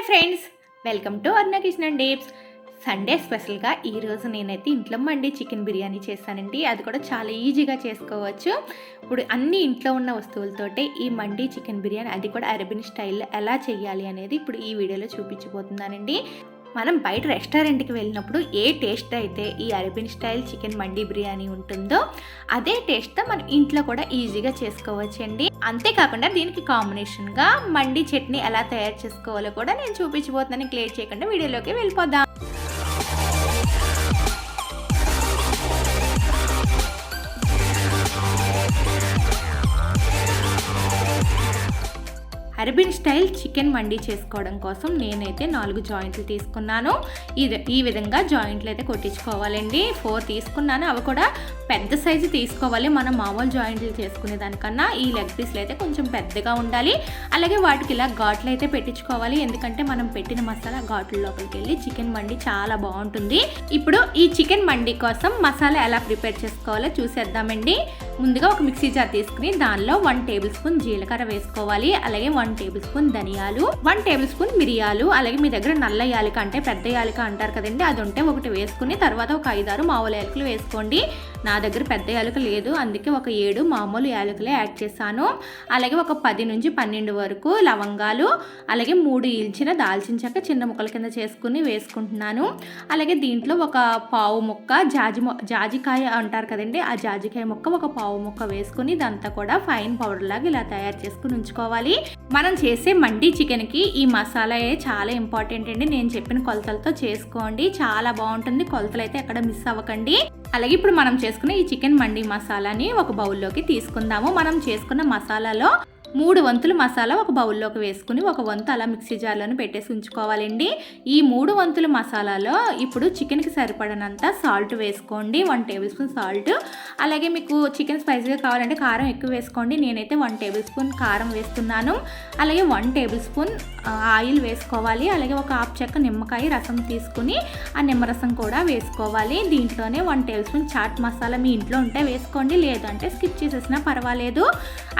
Hi friends welcome to అర్ణ కిషన్ డేప్స్ సండే స్పెషల్గా ఈరోజు నేనైతే ఇంట్లో మండి చికెన్ బిర్యానీ చేస్తానండి అది కూడా చాలా ఈజీగా చేసుకోవచ్చు. ఇప్పుడు అన్ని ఇంట్లో ఉన్న వస్తువులతోటే ఈ మండి చికెన్ బిర్యానీ అది కూడా అరబిన్ స్టైల్లో ఎలా చేయాలి అనేది ఇప్పుడు ఈ వీడియోలో చూపించబోతున్నానండి. మనం బయట రెస్టారెంట్కి వెళ్ళినప్పుడు ఏ టేస్ట్ అయితే ఈ Arabian style chicken mandi biryani ఉంటుందో అదే టేస్ట్తో మనం ఇంట్లో కూడా ఈజీగా చేసుకోవచ్చండి. అంతేకాకుండా దీనికి కాంబినేషన్గా మండి చట్నీ ఎలా తయారు చేసుకోవాలో కూడా నేను చూపించబోతున్నాను. క్లియర్ చేయకుండా వీడియోలోకి వెళ్ళిపోదాం. అరబిన్ స్టైల్ చికెన్ మండి చేసుకోవడం కోసం నేనైతే నాలుగు జాయింట్లు తీసుకున్నాను. ఇది ఈ విధంగా జాయింట్లు అయితే కొట్టించుకోవాలండి. ఫోర్ తీసుకున్నాను. అవి కూడా పెద్ద సైజు తీసుకోవాలి. మనం మామూలు జాయింట్లు చేసుకునే దానికన్నా ఈ లెగ్ పీస్లు అయితే కొంచెం పెద్దగా ఉండాలి. అలాగే వాటికి ఇలా ఘాట్లు అయితే పెట్టించుకోవాలి. ఎందుకంటే మనం పెట్టిన మసాలా ఘాట్ల లోపలికి వెళ్ళి చికెన్ మండి చాలా బాగుంటుంది. ఇప్పుడు ఈ చికెన్ మండి కోసం మసాలా ఎలా ప్రిపేర్ చేసుకోవాలో చూసేద్దామండి. ముందుగా ఒక మిక్సీ జార్ తీసుకుని దానిలో వన్ టేబుల్ స్పూన్ జీలకర్ర వేసుకోవాలి. అలాగే వన్ టేబుల్ స్పూన్ ధనియాలు వన్ టేబుల్ స్పూన్ మిరియాలు అలాగే మీ దగ్గర నల్ల యాలిక అంటే పెద్ద యాలిక అంటారు కదండి అది ఉంటే ఒకటి వేసుకుని తర్వాత ఒక ఐదారు మామూలు యాలకులు వేసుకోండి. నా దగ్గర పెద్ద యాలక లేదు. అందుకే ఒక ఏడు మామూలు యాలకలే యాడ్ చేశాను. అలాగే ఒక పది నుంచి పన్నెండు వరకు లవంగాలు అలాగే మూడు ఇల్చిన దాల్చిన చెక్క చిన్న ముక్కల కింద చేసుకుని వేసుకుంటున్నాను. అలాగే దీంట్లో ఒక పావు ముక్క జాజి మొ జాజికాయ అంటారు కదండి ఆ జాజికాయ ముక్క ఒక పావు ముక్క వేసుకుని ఇదంతా కూడా ఫైన్ పౌడర్ లాగా ఇలా తయారు చేసుకుని ఉంచుకోవాలి. మనం చేసే మండి చికెన్కి ఈ మసాలా చాలా ఇంపార్టెంట్ అండి. నేను చెప్పిన కొలతలతో చేసుకోండి. చాలా బాగుంటుంది. కొలతలు అయితే ఎక్కడ మిస్ అవ్వకండి. అలాగే ఇప్పుడు మనం చేసుకున్న ఈ చికెన్ మండి మసాలాని ఒక బౌల్లోకి తీసుకుందాము. మనం చేసుకున్న మసాలాలో మూడు వంతులు మసాలా ఒక బౌల్లోకి వేసుకుని ఒక వంతు అలా మిక్సీ జార్లోనే పెట్టేసి ఉంచుకోవాలండి. ఈ మూడు వంతుల మసాలాలో ఇప్పుడు చికెన్కి సరిపడనంత సాల్ట్ వేసుకోండి. One tablespoon salt. అలాగే మీకు చికెన్ స్పైసీగా కావాలంటే కారం ఎక్కువ వేసుకోండి. నేనైతే వన్ టేబుల్ స్పూన్ కారం వేస్తున్నాను. అలాగే వన్ టేబుల్ స్పూన్ ఆయిల్ వేసుకోవాలి. అలాగే ఒక హాఫ్ చెక్క నిమ్మకాయ రసం తీసుకుని ఆ నిమ్మరసం కూడా వేసుకోవాలి. దీంట్లోనే one tablespoon chaat masala మీ ఇంట్లో ఉంటే వేసుకోండి లేదంటే స్కిప్ చేసేసినా పర్వాలేదు.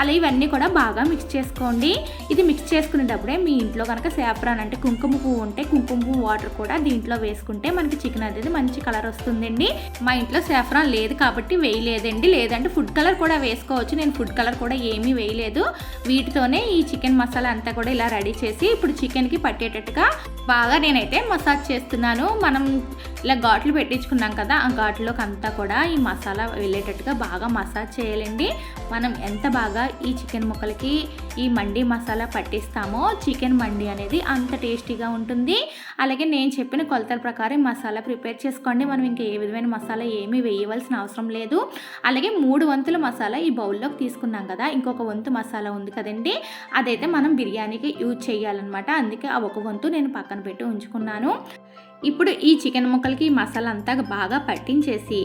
అలా ఇవన్నీ కూడా బాగా మిక్స్ చేసుకోండి. ఇది మిక్స్ చేసుకునేటప్పుడే మీ ఇంట్లో కనుక సేఫ్రాన్ అంటే కుంకుమ పువ్వు ఉంటే కుంకుమ పువ్వు వాటర్ కూడా దీంట్లో వేసుకుంటే మనకి చికెన్ అనేది మంచి కలర్ వస్తుందండి. మా ఇంట్లో సేఫ్రాన్ లేదు కాబట్టి వేయలేదండి. లేదంటే ఫుడ్ కలర్ కూడా వేసుకోవచ్చు. నేను ఫుడ్ కలర్ కూడా ఏమీ వేయలేదు. వీటితోనే ఈ చికెన్ మసాలా అంతా కూడా ఇలా రెడీ చేసి ఇప్పుడు చికెన్కి పట్టేటట్టుగా బాగా నేనైతే మసాజ్ చేస్తున్నాను. మనం ఇలా ఘాట్లు పెట్టించుకున్నాం కదా ఆ ఘాట్లోకి అంతా కూడా ఈ మసాలా వెళ్ళేటట్టుగా బాగా మసాజ్ చేయాలండి. మనం ఎంత బాగా ఈ చికెన్ ముక్కలకి ఈ మండి మసాలా పట్టిస్తామో చికెన్ మండి అనేది అంత టేస్టీగా ఉంటుంది. అలాగే నేను చెప్పిన కొలతల ప్రకారం మసాలా ప్రిపేర్ చేసుకోండి. మనం ఇంకా ఏ విధమైన మసాలా ఏమీ వేయవలసిన అవసరం లేదు. అలాగే మూడు వంతుల మసాలా ఈ బౌల్లోకి తీసుకున్నాం కదా ఇంకొక వంతు మసాలా ఉంది కదండి. అదైతే మనం బిర్యానీకి యూజ్ చేయాలన్నమాట. అందుకే ఆ ఒక వంతు నేను పక్కన పెట్టి ఉంచుకున్నాను. ఇప్పుడు ఈ చికెన్ ముక్కలకి మసాలా అంతా బాగా పట్టించేసి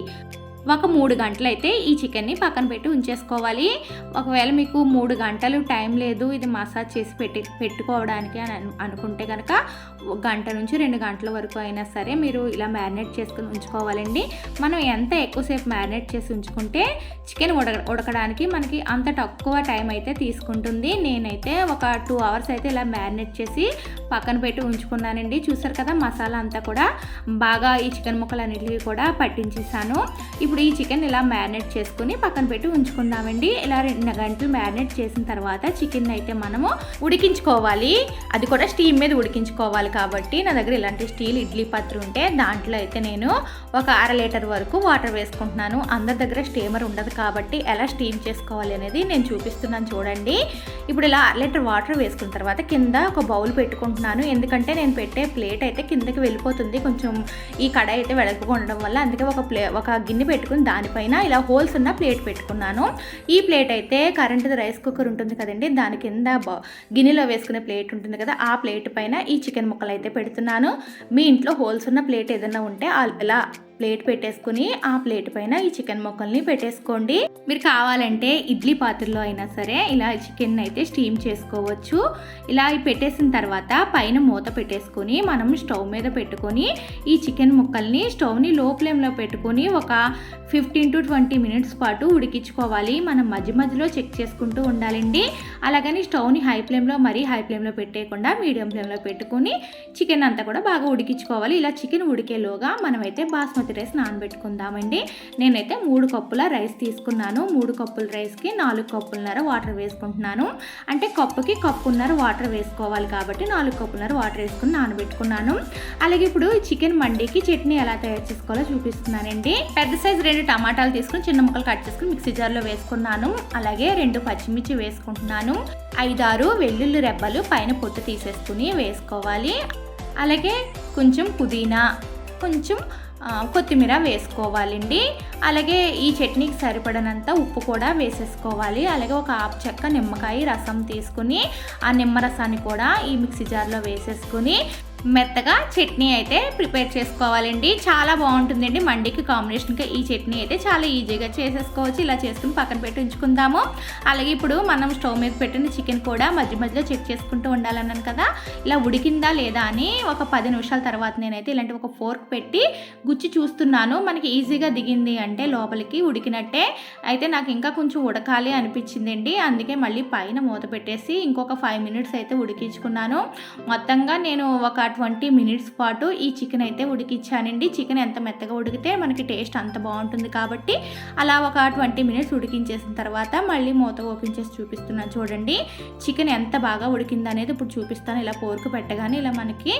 ఒక మూడు గంటలు అయితే ఈ చికెన్ని పక్కన పెట్టి ఉంచేసుకోవాలి. ఒకవేళ మీకు మూడు గంటలు టైం లేదు ఇది మసాజ్ చేసి పెట్టి పెట్టుకోవడానికి అని అనుకుంటే కనుక గంట నుంచి రెండు గంటల వరకు అయినా సరే మీరు ఇలా మ్యారినేట్ చేసుకుని ఉంచుకోవాలండి. మనం ఎంత ఎక్కువసేపు మ్యారినేట్ చేసి ఉంచుకుంటే చికెన్ ఉడక ఉడకడానికి మనకి అంత తక్కువ టైం అయితే తీసుకుంటుంది. నేనైతే ఒక టూ అవర్స్ అయితే ఇలా మ్యారినేట్ చేసి పక్కన పెట్టి ఉంచుకున్నానండి. చూసారు కదా మసాలా అంతా కూడా బాగా ఈ చికెన్ ముక్కలు అన్నిటివి కూడా పట్టించేసాను ఇప్పుడు ఇప్పుడు ఈ చికెన్ ఇలా మ్యారినేట్ చేసుకుని పక్కన పెట్టి ఉంచుకుందామండి. ఇలా రెండు గంటలు మ్యారినేట్ చేసిన తర్వాత చికెన్ అయితే మనము ఉడికించుకోవాలి. అది కూడా స్టీమ్ మీద ఉడికించుకోవాలి కాబట్టి నా దగ్గర ఇలాంటి స్టీల్ ఇడ్లీ పాత్ర ఉంటే దాంట్లో అయితే నేను ఒక అర లీటర్ వరకు వాటర్ వేసుకుంటున్నాను. అందరి దగ్గర స్టీమర్ ఉండదు కాబట్టి ఎలా స్టీమ్ చేసుకోవాలి అనేది నేను చూపిస్తున్నాను చూడండి. ఇప్పుడు ఇలా అర లీటర్ వాటర్ వేసుకున్న తర్వాత కింద ఒక బౌల్ పెట్టుకుంటున్నాను. ఎందుకంటే నేను పెట్టే ప్లేట్ అయితే కిందకి వెళ్ళిపోతుంది. కొంచెం ఈ కడాయి అయితే వెడల్పుగా ఉండడం వల్ల అందుకే ఒక ప్లే ఒక గిన్నె పెట్టుకుని దానిపైన ఇలా హోల్స్ ఉన్న ప్లేట్ పెట్టుకున్నాను. ఈ ప్లేట్ అయితే కరెంటుది రైస్ కుక్కర్ ఉంటుంది కదండి. దాని కింద గిన్నెలో వేసుకునే ప్లేట్ ఉంటుంది కదా ఆ ప్లేట్ పైన ఈ చికెన్ ముక్కలు అయితే పెడుతున్నాను. మీ ఇంట్లో హోల్స్ ఉన్న ప్లేట్ ఏదైనా ఉంటే అలా ప్లేట్ పెట్టేసుకుని ఆ ప్లేట్ పైన ఈ చికెన్ ముక్కల్ని పెట్టేసుకోండి. మీరు కావాలంటే ఇడ్లీ పాత్రలో అయినా సరే ఇలా చికెన్ అయితే స్టీమ్ చేసుకోవచ్చు. ఇలా పెట్టేసిన తర్వాత పైన మూత పెట్టేసుకొని మనం స్టవ్ మీద పెట్టుకొని ఈ చికెన్ ముక్కల్ని స్టవ్ని లో ఫ్లేమ్లో పెట్టుకొని ఒక ఫిఫ్టీన్ టు ట్వంటీ మినిట్స్ పాటు ఉడికించుకోవాలి. మనం మధ్య మధ్యలో చెక్ చేసుకుంటూ ఉండాలండి. అలాగని స్టవ్ని హై ఫ్లేమ్లో మరీ హై ఫ్లేమ్లో పెట్టేయకుండా మీడియం ఫ్లేమ్లో పెట్టుకొని చికెన్ అంతా కూడా బాగా ఉడికించుకోవాలి. ఇలా చికెన్ ఉడికేలోగా మనమైతే బాస్మతి రైస్ నానబెట్టుకుందామండి. నేనైతే మూడు కప్పుల రైస్ తీసుకున్నాను. మూడు కప్పుల రైస్కి నాలుగు కప్పులన్నర వాటర్ వేసుకుంటున్నాను. అంటే కప్పుకి కప్పున్నర వాటర్ వేసుకోవాలి కాబట్టి నాలుగు కప్పులన్నర వాటర్ వేసుకుని నానబెట్టుకున్నాను. అలాగే ఇప్పుడు చికెన్ మండీకి చట్నీ ఎలా తయారు చేసుకోవాలో చూపిస్తున్నానండి. పెద్ద సైజు రెండు టమాటాలు తీసుకుని చిన్న ముక్కలు కట్ చేసుకుని మిక్సీ జార్లో వేసుకున్నాను. అలాగే రెండు పచ్చిమిర్చి వేసుకుంటున్నాను. ఐదారు వెల్లుల్లి రెబ్బలు పైన పొట్టు తీసేసుకుని వేసుకోవాలి. అలాగే కొంచెం పుదీనా కొంచెం కొత్తిమీర వేసుకోవాలండి. అలాగే ఈ చట్నీకి సరిపడనంత ఉప్పు కూడా వేసేసుకోవాలి. అలాగే ఒక ఆపు చెక్క నిమ్మకాయ రసం తీసుకుని ఆ నిమ్మరసాన్ని కూడా ఈ మిక్సీ జార్లో వేసేసుకుని మెత్తగా చట్నీ అయితే ప్రిపేర్ చేసుకోవాలండి. చాలా బాగుంటుందండి. మండికి కాంబినేషన్గా ఈ చట్నీ అయితే చాలా ఈజీగా చేసేసుకోవచ్చు. ఇలా చేసుకుని పక్కన పెట్టి ఉంచుకుందాము. అలాగే ఇప్పుడు మనం స్టవ్ మీద పెట్టిన చికెన్ కూడా మధ్య మధ్యలో చెక్ చేసుకుంటూ ఉండాలన్నాను కదా. ఇలా ఉడికిందా లేదా అని ఒక పది నిమిషాల తర్వాత నేనైతే ఇలాంటి ఒక ఫోర్క్ పెట్టి గుచ్చి చూస్తున్నాను. మనకి ఈజీగా దిగింది అంటే లోపలికి ఉడికినట్టే. అయితే నాకు ఇంకా కొంచెం ఉడకాలి అనిపించిందండి. అందుకే మళ్ళీ పైన మూత పెట్టేసి ఇంకొక ఫైవ్ మినిట్స్ అయితే ఉడికించుకున్నాను. మొత్తంగా నేను ఒక ట్వంటీ మినిట్స్ పాటు ఈ చికెన్ అయితే ఉడికించానండి చికెన్ ఎంత మెత్తగా ఉడికితే మనకి టేస్ట్ అంత బాగుంటుంది కాబట్టి అలా ఒక ట్వంటీ మినిట్స్ ఉడికించేసిన తర్వాత మళ్ళీ మూత ఓపెన్ చేసి చూపిస్తున్నాను చూడండి. చికెన్ ఎంత బాగా ఉడికింది అనేది ఇప్పుడు చూపిస్తాను. ఇలా పోరుకు పెట్టగానే ఇలా మనకి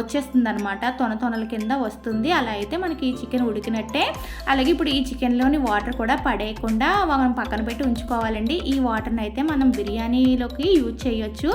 వచ్చేస్తుంది అనమాట తొన తొనల కింద వస్తుంది. అలా అయితే మనకి ఈ చికెన్ ఉడికినట్టే. అలాగే ఇప్పుడు ఈ చికెన్లోని వాటర్ కూడా పడేయకుండా మనం పక్కన పెట్టి ఉంచుకోవాలండి. ఈ వాటర్ని అయితే మనం బిర్యానీలోకి యూజ్ చేయొచ్చు.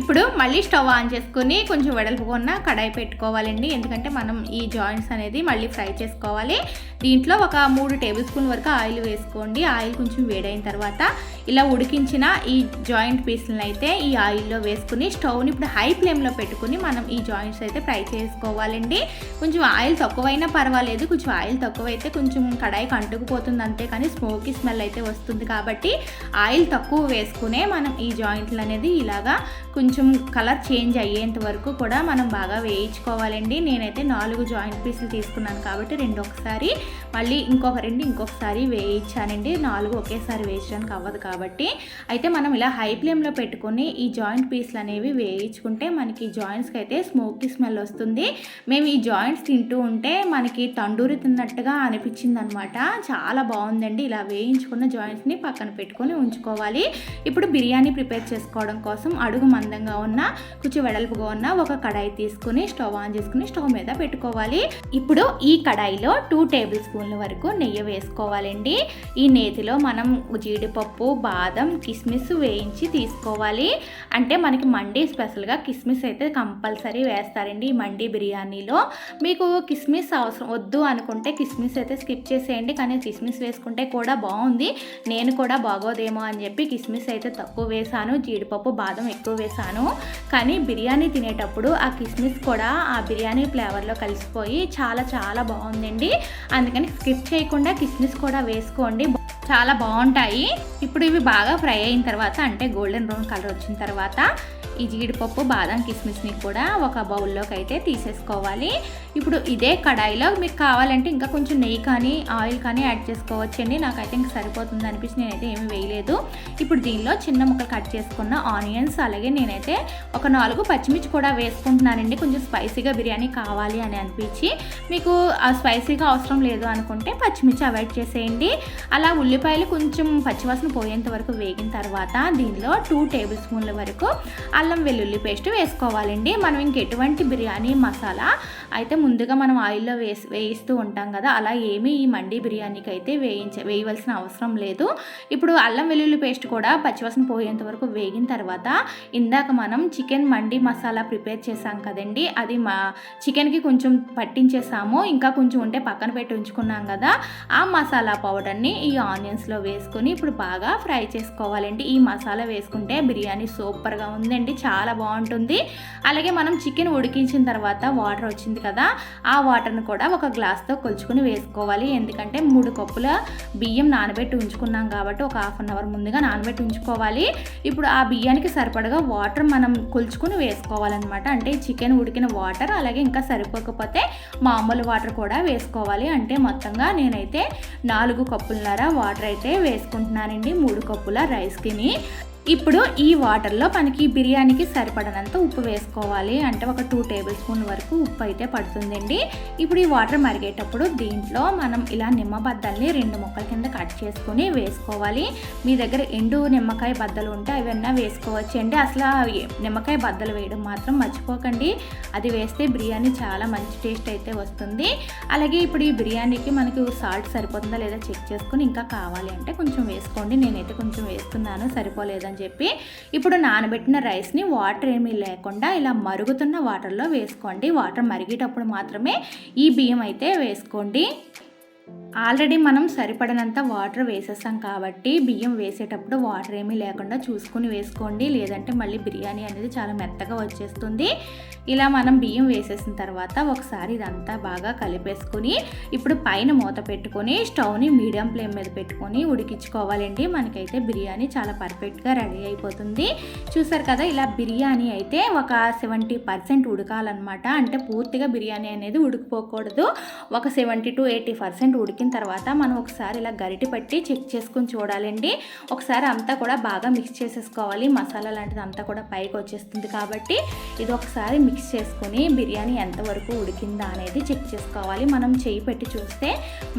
ఇప్పుడు మళ్ళీ స్టవ్ ఆన్ చేసుకుని కొంచెం వెడల్పుగా ఉన్న కడాయి పెట్టుకోవాలండి. ఎందుకంటే మనం ఈ జాయింట్స్ అనేది మళ్ళీ ఫ్రై చేసుకోవాలి. దీంట్లో ఒక మూడు టేబుల్ స్పూన్ వరకు ఆయిల్ వేసుకోండి. ఆయిల్ కొంచెం వేడైన తర్వాత ఇలా ఉడికించిన ఈ జాయింట్ పీసులను అయితే ఈ ఆయిల్లో వేసుకుని స్టవ్ని ఇప్పుడు హై ఫ్లేమ్లో పెట్టుకుని మనం ఈ జాయింట్స్ అయితే ఫ్రై చేసుకోవాలండి. కొంచెం ఆయిల్ తక్కువైనా పర్వాలేదు. కొంచెం ఆయిల్ తక్కువైతే కొంచెం కడాయికి అంటుకుపోతుంది అంతే కానీ స్మోకీ స్మెల్ అయితే వస్తుంది కాబట్టి ఆయిల్ తక్కువ వేసుకునే మనం ఈ జాయింట్లు అనేది ఇలాగా కొంచెం కలర్ చేంజ్ అయ్యేంత వరకు కూడా మనం బాగా వేయించుకోవాలండి. నేనైతే నాలుగు జాయింట్ పీసులు తీసుకున్నాను కాబట్టి రెండు ఒకసారి మళ్ళీ ఇంకొక రెండు ఇంకొకసారి వేయించానండి. నాలుగు ఒకేసారి వేయించడానికి అవ్వదు కాబట్టి. అయితే మనం ఇలా హై ఫ్లేమ్లో పెట్టుకొని ఈ జాయింట్ పీసులు అనేవి వేయించుకుంటే మనకి జాయింట్స్కి అయితే స్మోకీ స్మెల్ వస్తుంది. మేము ఈ జాయింట్స్ తింటూ ఉంటే మనకి తండూరి తిన్నట్టుగా అనిపించింది అనమాట చాలా బాగుందండి. ఇలా వేయించుకున్న జాయింట్స్ని పక్కన పెట్టుకొని ఉంచుకోవాలి. ఇప్పుడు బిర్యానీ ప్రిపేర్ చేసుకోవడం కోసం అడుగు మంద మందంగా ఉన్న కొంచెం వెడల్పుగా ఉన్న ఒక కడాయి తీసుకుని స్టవ్ ఆన్ చేసుకుని స్టవ్ మీద పెట్టుకోవాలి. ఇప్పుడు ఈ కడాయిలో టూ టేబుల్ స్పూన్ల వరకు నెయ్యి వేసుకోవాలండి. ఈ నేతిలో మనం జీడిపప్పు బాదం కిస్మిస్ వేయించి తీసుకోవాలి. అంటే మనకి మండీ స్పెషల్గా కిస్మిస్ అయితే కంపల్సరీ వేస్తారండి ఈ మండీ బిర్యానీలో. మీకు కిస్మిస్ అవసరం వద్దు అనుకుంటే కిస్మిస్ అయితే స్కిప్ చేసేయండి. కానీ కిస్మిస్ వేసుకుంటే కూడా బాగుంది. నేను కూడా బాగోదేమో అని చెప్పి కిస్మిస్ అయితే తక్కువ వేసాను. జీడిపప్పు బాదం ఎక్కువ వేసాను. కానీ బిర్యానీ తినేటప్పుడు ఆ కిస్మిస్ కూడా ఆ బిర్యానీ ఫ్లేవర్లో కలిసిపోయి చాలా చాలా బాగుందండి. అందుకని స్కిప్ చేయకుండా కిస్మిస్ కూడా వేసుకోండి. చాలా బాగుంటాయి. ఇప్పుడు ఇవి బాగా ఫ్రై అయిన తర్వాత అంటే గోల్డెన్ బ్రౌన్ కలర్ వచ్చిన తర్వాత ఈ జీడిపప్పు బాదం కిస్మిస్ని కూడా ఒక బౌల్లోకి అయితే తీసేసుకోవాలి. ఇప్పుడు ఇదే కడాయిలో మీకు కావాలంటే ఇంకా కొంచెం నెయ్యి కానీ ఆయిల్ కానీ యాడ్ చేసుకోవచ్చండి. నాకైతే ఇంకా సరిపోతుంది అనిపించి నేనైతే ఏమి వేయలేదు. ఇప్పుడు దీనిలో చిన్న ముక్కలు కట్ చేసుకున్న ఆనియన్స్ అలాగే నేనైతే ఒక నాలుగు పచ్చిమిర్చి కూడా వేసుకుంటున్నానండి. కొంచెం స్పైసీగా బిర్యానీ కావాలి అని అనిపించి మీకు ఆ స్పైసీగా అవసరం లేదు అనుకుంటే పచ్చిమిర్చి అవాయిడ్ చేసేయండి. అలా ఉల్లిపాయలు కొంచెం పచ్చివాసన పోయేంత వరకు వేగిన తర్వాత దీనిలో టూ టేబుల్ స్పూన్ల వరకు అల్లం వెల్లుల్లి పేస్ట్ వేసుకోవాలండి. మనం ఇంకెటువంటి బిర్యానీ మసాలా అయితే ముందుగా మనం ఆయిల్లో వేసి వేయిస్తూ ఉంటాం కదా అలా ఏమీ ఈ మండి బిర్యానీకి అయితే వేయించ వేయవలసిన అవసరం లేదు. ఇప్పుడు అల్లం వెల్లుల్లి పేస్ట్ కూడా పచ్చివాసన పోయేంత వరకు వేగిన తర్వాత ఇందాక మనం చికెన్ మండి మసాలా ప్రిపేర్ చేసాం కదండి అది మా చికెన్కి కొంచెం పట్టించేసాము. ఇంకా కొంచెం ఉంటే పక్కన పెట్టి ఉంచుకున్నాం కదా ఆ మసాలా పౌడర్ని ఈ ఆనియన్స్లో వేసుకొని ఇప్పుడు బాగా ఫ్రై చేసుకోవాలండి. ఈ మసాలా వేసుకుంటే బిర్యానీ సూపర్గా ఉందండి. చేసుకోండి చాలా బాగుంటుంది. అలాగే మనం చికెన్ ఉడికించిన తర్వాత వాటర్ వచ్చింది కదా ఆ వాటర్ని కూడా ఒక గ్లాస్తో కొలుచుకుని వేసుకోవాలి. ఎందుకంటే మూడు కప్పుల బియ్యం నానబెట్టి ఉంచుకున్నాం కాబట్టి ఒక హాఫ్ అన్ అవర్ ముందుగా నానబెట్టి ఉంచుకోవాలి. ఇప్పుడు ఆ బియ్యానికి సరిపడగా వాటర్ మనం కొలుచుకుని వేసుకోవాలన్నమాట. అంటే చికెన్ ఉడికిన వాటర్ అలాగే ఇంకా సరిపోకపోతే మామూలు వాటర్ కూడా వేసుకోవాలి. అంటే మొత్తంగా నేనైతే నాలుగు కప్పులన్నర వాటర్ అయితే వేసుకుంటున్నానండి మూడు కప్పుల రైస్కిని ఇప్పుడు ఈ వాటర్లో మనకి బిర్యానీకి సరిపడనంత ఉప్పు వేసుకోవాలి. అంటే ఒక టూ టేబుల్ స్పూన్ వరకు ఉప్పు అయితే పడుతుందండి. ఇప్పుడు ఈ వాటర్ మరిగేటప్పుడు దీంట్లో మనం ఇలా నిమ్మబద్దల్ని రెండు ముక్కల కింద కట్ చేసుకొని వేసుకోవాలి. మీ దగ్గర ఎండు నిమ్మకాయ బద్దలు ఉంటే అవన్నీ వేసుకోవచ్చు అండి అసలు నిమ్మకాయ బద్దలు వేయడం మాత్రం మర్చిపోకండి. అది వేస్తే బిర్యానీ చాలా మంచి టేస్ట్ అయితే వస్తుంది. అలాగే ఇప్పుడు ఈ బిర్యానీకి మనకి సాల్ట్ సరిపోతుందా లేదా చెక్ చేసుకుని ఇంకా కావాలి అంటే కొంచెం వేసుకోండి. నేనైతే కొంచెం వేస్తున్నాను సరిపోలేదని అని చెప్పి ఇప్పుడు నానబెట్టిన రైస్ని వాటర్ ఏమీ లేకుండా ఇలా మరుగుతున్న వాటర్లో వేసుకోండి. వాటర్ మరిగేటప్పుడు మాత్రమే ఈ బియ్యం అయితే వేసుకోండి. ఆల్రెడీ మనం సరిపడినంత వాటర్ వేసేస్తాం కాబట్టి బియ్యం వేసేటప్పుడు వాటర్ ఏమీ లేకుండా చూసుకుని వేసుకోండి. లేదంటే మళ్ళీ బిర్యానీ అనేది చాలా మెత్తగా వచ్చేస్తుంది. ఇలా మనం బియ్యం వేసేసిన తర్వాత ఒకసారి ఇదంతా బాగా కలిపేసుకుని ఇప్పుడు పైన మూత పెట్టుకొని స్టవ్ని మీడియం ఫ్లేమ్ మీద పెట్టుకొని ఉడికించుకోవాలండి. మనకైతే బిర్యానీ చాలా పర్ఫెక్ట్గా రెడీ అయిపోతుంది. చూసారు కదా ఇలా బిర్యానీ అయితే ఒక సెవెంటీ పర్సెంట్ ఉడకాలన్నమాట. అంటే పూర్తిగా బిర్యానీ అనేది ఉడికిపోకూడదు. ఒక సెవెంటీ టు ఎయిటీ పర్సెంట్ ఉడికి ఉడికిన తర్వాత మనం ఒకసారి ఇలా గరిటి పట్టి చెక్ చేసుకుని చూడాలండి. ఒకసారి అంతా కూడా బాగా మిక్స్ చేసేసుకోవాలి. మసాలా లాంటిది అంతా కూడా పైకి వచ్చేస్తుంది కాబట్టి ఇది ఒకసారి మిక్స్ చేసుకుని బిర్యానీ ఎంతవరకు ఉడికిందా అనేది చెక్ చేసుకోవాలి. మనం చేయి పెట్టి చూస్తే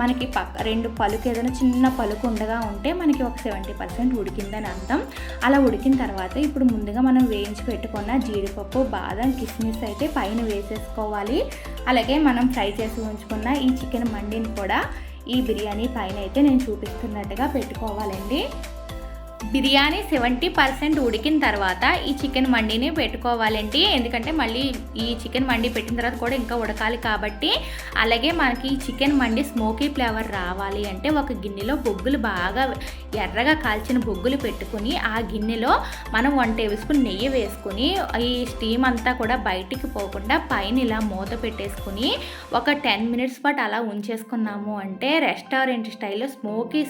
మనకి పక్క రెండు పలుకు ఏదైనా చిన్న పలుకు ఉండగా ఉంటే మనకి ఒక సెవెంటీ పర్సెంట్ ఉడికిందని అర్థం. అలా ఉడికిన తర్వాత ఇప్పుడు ముందుగా మనం వేయించి పెట్టుకున్న జీడిపప్పు బాదం కిస్మిస్ అయితే పైన వేసేసుకోవాలి. అలాగే మనం ఫ్రై చేసి ఉంచుకున్న ఈ చికెన్ మండిని కూడా ఈ బిర్యానీ పైన అయితే నేను చూపిస్తున్నట్టుగా పెట్టుకోవాలండి. బిర్యానీ సెవెంటీ పర్సెంట్ ఉడికిన తర్వాత ఈ చికెన్ మండిని పెట్టుకోవాలండి. ఎందుకంటే మళ్ళీ ఈ చికెన్ మండి పెట్టిన తర్వాత కూడా ఇంకా ఉడకాలి కాబట్టి అలాగే మనకి ఈ చికెన్ మండి స్మోకీ ఫ్లేవర్ రావాలి అంటే ఒక గిన్నెలో బొగ్గులు బాగా ఎర్రగా కాల్చిన బొగ్గులు పెట్టుకుని ఆ గిన్నెలో మనం వన్ టేబుల్ స్పూన్ నెయ్యి వేసుకుని ఈ స్టీమ్ అంతా కూడా బయటికి పోకుండా పైన ఇలా మూత పెట్టేసుకుని ఒక టెన్ మినిట్స్ పాటు అలా ఉంచేసుకున్నాము అంటే రెస్టారెంట్ స్టైల్లో స్మోకీ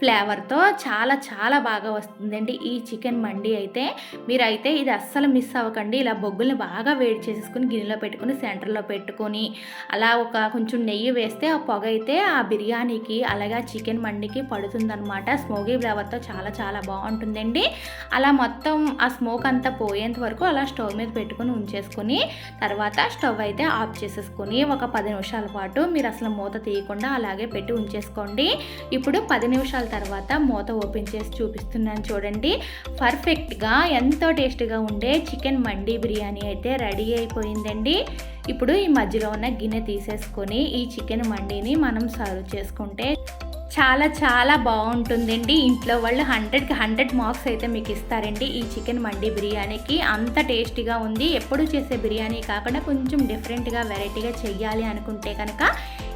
ఫ్లేవర్తో చాలా చాలా బాగా వస్తుందండి. ఈ చికెన్ మండి అయితే మీరైతే ఇది అస్సలు మిస్ అవ్వకండి. ఇలా బొగ్గుల్ని బాగా వేడి చేసేసుకుని గిన్నెలో పెట్టుకుని సెంటర్లో పెట్టుకొని అలా ఒక కొంచెం నెయ్యి వేస్తే ఆ పొగ అయితే ఆ బిర్యానీకి అలాగే చికెన్ మండికి పడుతుందనమాట స్మోకీ ఫ్లేవర్తో చాలా చాలా బాగుంటుందండి. అలా మొత్తం ఆ స్మోక్ అంతా పోయేంత వరకు అలా స్టవ్ మీద పెట్టుకుని ఉంచేసుకొని తర్వాత స్టవ్ అయితే ఆఫ్ చేసేసుకొని ఒక పది నిమిషాల పాటు మీరు అసలు మూత తీయకుండా అలాగే పెట్టి ఉంచేసుకోండి. ఇప్పుడు పది నిమిషాల తర్వాత మూత ఓపెన్ చేసి చూపిస్తున్నాను చూపిస్తున్నాను చూడండి. పర్ఫెక్ట్గా ఎంతో టేస్ట్గా ఉండే చికెన్ మండీ బిర్యానీ అయితే రెడీ అయిపోయిందండి. ఇప్పుడు ఈ మధ్యలో ఉన్న గిన్నె తీసేసుకొని ఈ చికెన్ మండీని మనం సర్వ్ చేసుకుంటే చాలా చాలా బాగుంటుందండి. ఇంట్లో వాళ్ళు హండ్రెడ్కి హండ్రెడ్ మార్క్స్ అయితే మీకు ఇస్తారండి ఈ చికెన్ మండి బిర్యానీకి. అంత టేస్టీగా ఉంది. ఎప్పుడు చేసే బిర్యానీ కాకుండా కొంచెం డిఫరెంట్గా వెరైటీగా చెయ్యాలి అనుకుంటే కనుక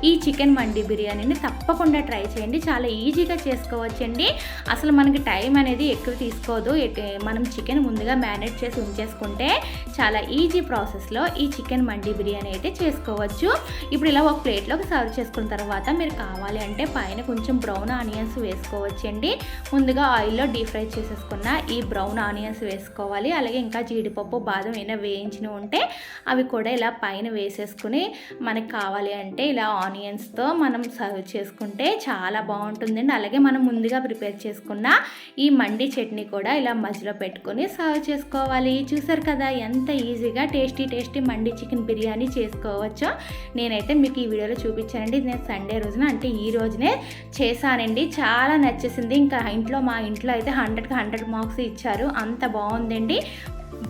ఈ చికెన్ మండి బిర్యానీని తప్పకుండా ట్రై చేయండి. చాలా ఈజీగా చేసుకోవచ్చండి. అసలు మనకి టైం అనేది ఎక్కువ తీసుకోదు. మనం చికెన్ ముందుగా మ్యారినేట్ చేసి ఉంచేసుకుంటే చాలా ఈజీ ప్రాసెస్లో ఈ చికెన్ మండి బిర్యానీ అయితే చేసుకోవచ్చు. ఇప్పుడు ఇలా ఒక ప్లేట్లోకి సర్వ్ చేసుకున్న తర్వాత మీరు కావాలి అంటే పైన కొంచెం బ్రౌన్ ఆనియన్స్ వేసుకోవచ్చండి. ముందుగా ఆయిల్లో డీప్ ఫ్రై చేసేసుకున్న ఈ బ్రౌన్ ఆనియన్స్ వేసుకోవాలి. అలాగే ఇంకా జీడిపప్పు బాదం ఏమైనా వేయించినవి ఉంటే అవి కూడా ఇలా పైన వేసేసుకుని మనకి కావాలి అంటే ఇలా ఆనియన్ ఆనియన్స్తో మనం సర్వ్ చేసుకుంటే చాలా బాగుంటుందండి. అలాగే మనం ముందుగా ప్రిపేర్ చేసుకున్న ఈ మండి చట్నీ కూడా ఇలా మధ్యలో పెట్టుకొని సర్వ్ చేసుకోవాలి. చూసారు కదా ఎంత ఈజీగా tasty tasty mandi chicken biryani చేసుకోవచ్చో. నేనైతే మీకు ఈ వీడియోలో చూపించానండి. నేను సండే రోజున అంటే ఈ రోజునే చేశానండి. చాలా నచ్చేసింది. ఇంకా ఇంట్లో మా ఇంట్లో అయితే హండ్రెడ్కి హండ్రెడ్ మార్క్స్ ఇచ్చారు. అంత బాగుందండి.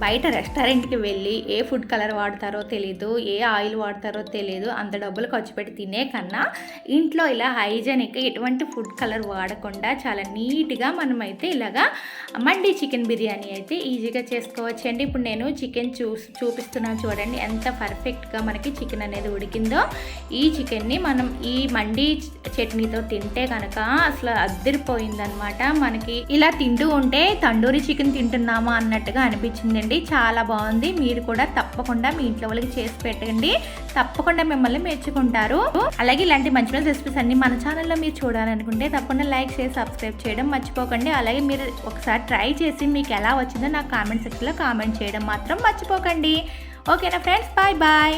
బయట రెస్టారెంట్కి వెళ్ళి ఏ ఫుడ్ కలర్ వాడతారో తెలీదు ఏ ఆయిల్ వాడతారో తెలియదు అంత డబ్బులు ఖర్చు పెట్టి తినే కన్నా ఇంట్లో ఇలా హైజెనిక్ ఎటువంటి ఫుడ్ కలర్ వాడకుండా చాలా నీట్గా మనమైతే ఇలాగా మండి చికెన్ బిర్యానీ అయితే ఈజీగా చేసుకోవచ్చు అండి ఇప్పుడు నేను చికెన్ చూ చూపిస్తున్నాను చూడండి ఎంత పర్ఫెక్ట్గా మనకి చికెన్ అనేది ఉడికిందో. ఈ చికెన్ని మనం ఈ మండి చట్నీతో తింటే కనుక అసలు అద్దరిపోయిందనమాట. మనకి ఇలా తింటూ ఉంటే తండూరి చికెన్ తింటున్నామా అన్నట్టుగా అనిపించింది చూడండి చాలా బాగుంది. మీరు కూడా తప్పకుండా మీ ఇంట్లో వాళ్ళకి చేసి పెట్టండి. తప్పకుండా మిమ్మల్ని మెచ్చుకుంటారు. అలాగే ఇలాంటి మంచి మంచి రెసిపీస్ అన్ని మన ఛానల్లో మీరు చూడాలనుకుంటే తప్పకుండా లైక్ చేసి సబ్స్క్రైబ్ చేయడం మర్చిపోకండి. అలాగే మీరు ఒకసారి ట్రై చేసి మీకు ఎలా వచ్చిందో నాకు కామెంట్ సెక్షన్లో కామెంట్ చేయడం మాత్రం మర్చిపోకండి. ఓకేనా ఫ్రెండ్స్ బాయ్ బాయ్